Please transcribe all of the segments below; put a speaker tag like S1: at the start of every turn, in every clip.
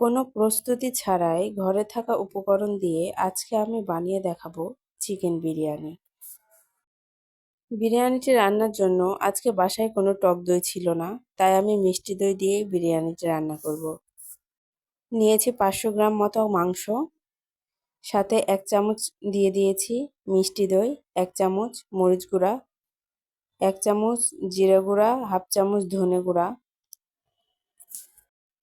S1: কোনো প্রস্তুতি ছাড়াই ঘরে থাকা উপকরণ দিয়ে আজকে আমি বানিয়ে দেখাবো চিকেন বিরিয়ানি বিরিয়ানিটি রান্নার জন্য আজকে বাসায় কোনো টক দই ছিল না, তাই আমি মিষ্টি দই দিয়েই বিরিয়ানিটি রান্না করব। নিয়েছি পাঁচশো গ্রাম মতো মাংস, সাথে এক চামচ দিয়ে দিয়েছি মিষ্টি দই, এক চামচ মরিচ গুঁড়া, এক চামচ জিরে গুঁড়া, হাফ চামচ ধনে গুঁড়া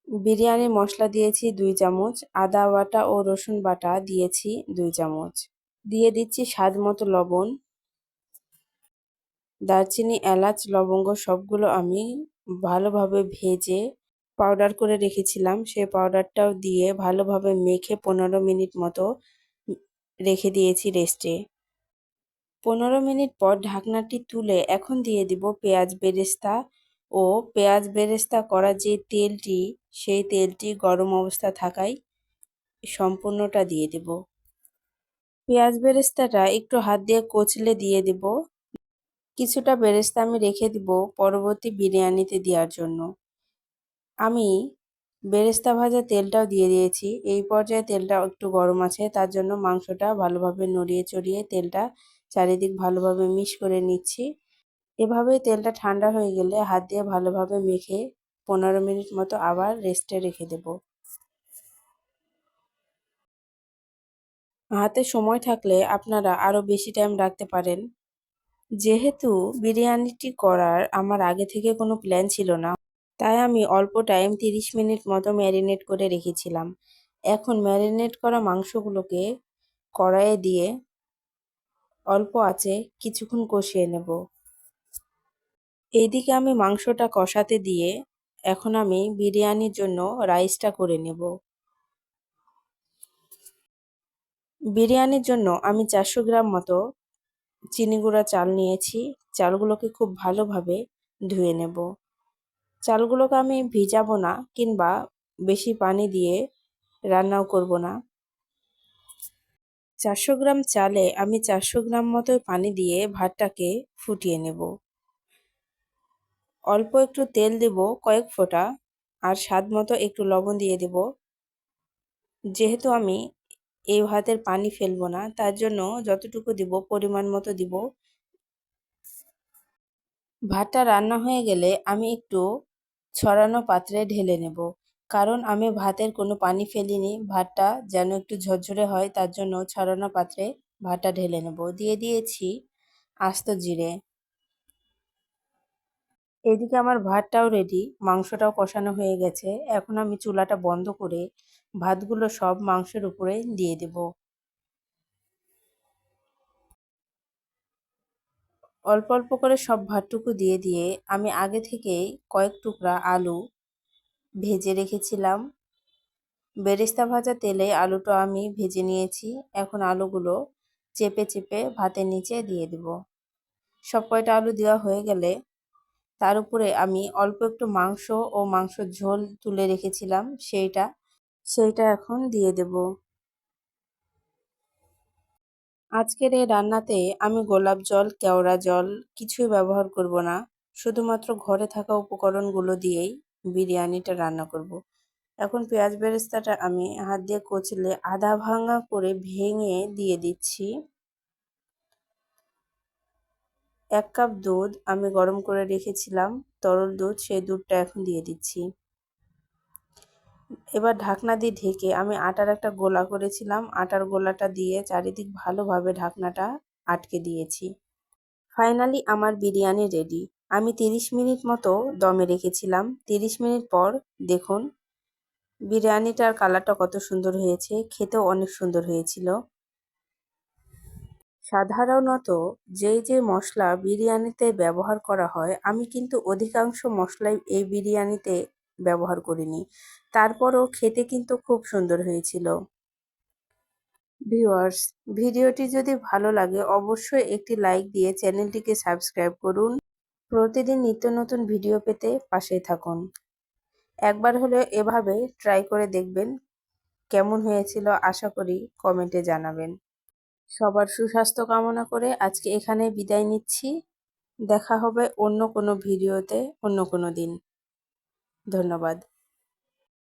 S1: বিরিয়ানি মশলা দিয়েছি দুই চামচ, আদা বাটা ও রসুন বাটা দিয়েছি দুই চামচ। দিয়ে দিচ্ছি স্বাদ মতো লবণ। দারচিনি, এলাচ, লবঙ্গ সবগুলো আমি ভালোভাবে ভেজে পাউডার করে রেখেছিলাম। সেই পাউডারটাও দিয়ে ভালোভাবে মেখে পনেরো মিনিট মতো রেখে দিয়েছি রেস্টে পনেরো মিনিট পর ঢাকনাটি তুলে এখন দিয়ে দিব পেঁয়াজ বেরেস্তা ও পেঁয়াজ বেরেস্তা করা যে তেলটি, সেই তেলটি গরম অবস্থা থাকায় সম্পূর্ণটা দিয়ে দেব। পেঁয়াজ বেরেস্তাটা একটু হাত দিয়ে কচলে দিয়ে দেব। কিছুটা বেরেস্তা আমি রেখে দিব পরবর্তী বিরিয়ানিতে দেওয়ার জন্য। আমি বেরেস্তা ভাজা তেলটাও দিয়ে দিয়েছি। এই পর্যায়ে তেলটা একটু গরম আছে, তার জন্য মাংসটা ভালোভাবে নড়িয়ে চড়িয়ে তেলটা চারিদিক ভালোভাবে মিশ করে নিচ্ছি। এভাবেই তেলটা ঠান্ডা হয়ে গেলে হাত দিয়ে ভালোভাবে মেখে পনেরো মিনিট মতো আবার রেস্টে রেখে দেব। হাতে সময় থাকলে আপনারা আরও বেশি টাইম রাখতে পারেন। যেহেতু বিরিয়ানিটি করার আমার আগে থেকে কোনো প্ল্যান ছিল না, তাই আমি অল্প টাইম তিরিশ মিনিট মতো ম্যারিনেট করে রেখেছিলাম। এখন ম্যারিনেট করা মাংসগুলোকে কড়াইয়ে দিয়ে অল্প আছে কিছুক্ষণ কষিয়ে নেব। এইদিকে আমি মাংসটা কষাতে দিয়ে এখন আমি বিরিয়ানির জন্য রাইসটা করে নেব। বিরিয়ানির জন্য আমি চারশো গ্রাম মতো চিনি গুঁড়া চাল নিয়েছি। চালগুলোকে খুব ভালোভাবে ধুয়ে নেব। চালগুলোকে আমি ভিজাবো না কিংবা বেশি পানি দিয়ে রান্নাও করব না। চারশো গ্রাম চালে আমি চারশো গ্রাম মতো পানি দিয়ে ভাতটাকে ফুটিয়ে নেব। অল্প একটু তেল দেব কয়েক ফোঁটা আর স্বাদ মতো একটু লবণ দিয়ে দেব। যেহেতু আমি এই ভাতের পানি ফেলব না, তার জন্য যতটুকু দিব পরিমাণ মতো দিব। ভাতটা রান্না হয়ে গেলে আমি একটু ছড়ানো পাত্রে ঢেলে নেব, কারণ আমি ভাতের কোনো পানি ফেলিনি। ভাতটা যেন একটু ঝরঝরে হয়, তার জন্য ছড়ানো পাত্রে ভাতটা ঢেলে নেব। দিয়ে দিয়েছি আস্ত জিরে। এদিকে আমার ভাতটাও রেডি মাংসটাও কষানো হয়ে গেছে। এখন আমি চুলাটা বন্ধ করে ভাতগুলো সব মাংসের উপরে দিয়ে দেব। অল্প অল্প করে সব ভাতটুকু দিয়ে দিয়ে আমি আগে থেকেই কয়েক টুকরা আলু ভেজে রেখেছিলাম। বেরেস্তা ভাজা তেলে আলুটা আমি ভেজে নিয়েছি। এখন আলুগুলো চেপে চেপে ভাতের নিচে দিয়ে দেব। সব কয়টা আলু দেওয়া হয়ে গেলে তার উপরে আমি অল্প একটু মাংস ও মাংস ঝোল তুলে রেখেছিলাম, সেইটা সেইটা এখন দিয়ে দেব আজকের এই রান্নাতে আমি গোলাপ জল, কেওড়া জল কিছুই ব্যবহার করব না, শুধুমাত্র ঘরে থাকা উপকরণগুলো দিয়েই বিরিয়ানিটা রান্না করব। এখন পেঁয়াজ বেরেস্তাটা আমি হাত দিয়ে কচলে আধা ভাঙা করে ভেঙে দিয়ে দিচ্ছি এক কাপ দুধ আমি গরম করে রেখেছিলাম, তরল দুধ সেই দুধটা এখন দিয়ে দিচ্ছি। এবার ঢাকনা দিয়ে ঢেকে আমি আটার একটা গোলা করেছিলাম, আটার গোলাটা দিয়ে চারিদিক ভালোভাবে ঢাকনাটা আটকে দিয়েছি। ফাইনালি আমার বিরিয়ানি রেডি। আমি তিরিশ মিনিট মতো দমে রেখেছিলাম। তিরিশ মিনিট পর দেখুন, বিরিয়ানিটার কালারটা কত সুন্দর হয়েছে, খেতেও অনেক সুন্দর হয়েছিল। সাধারণত যেই যে মশলা বিরিয়ানিতে ব্যবহার করা হয়, আমি কিন্তু অধিকাংশ মশলাই এই বিরিয়ানিতে ব্যবহার করিনি। তারপরও খেতে কিন্তু খুব সুন্দর হয়েছিল। ভিউয়ার্স, ভিডিওটি যদি ভালো লাগে, অবশ্যই একটি লাইক দিয়ে চ্যানেলটিকে সাবস্ক্রাইব করুন। প্রতিদিন নিত্য নতুন ভিডিও পেতে পাশে থাকুন। একবার হলেও এভাবে ট্রাই করে দেখবেন কেমন হয়েছিল, আশা করি কমেন্টে জানাবেন। সবার সুস্বাস্থ্য কামনা করে আজকে এখানে বিদায় নিচ্ছি। দেখা হবে অন্য কোনো ভিডিওতে অন্য কোনো দিন। ধন্যবাদ।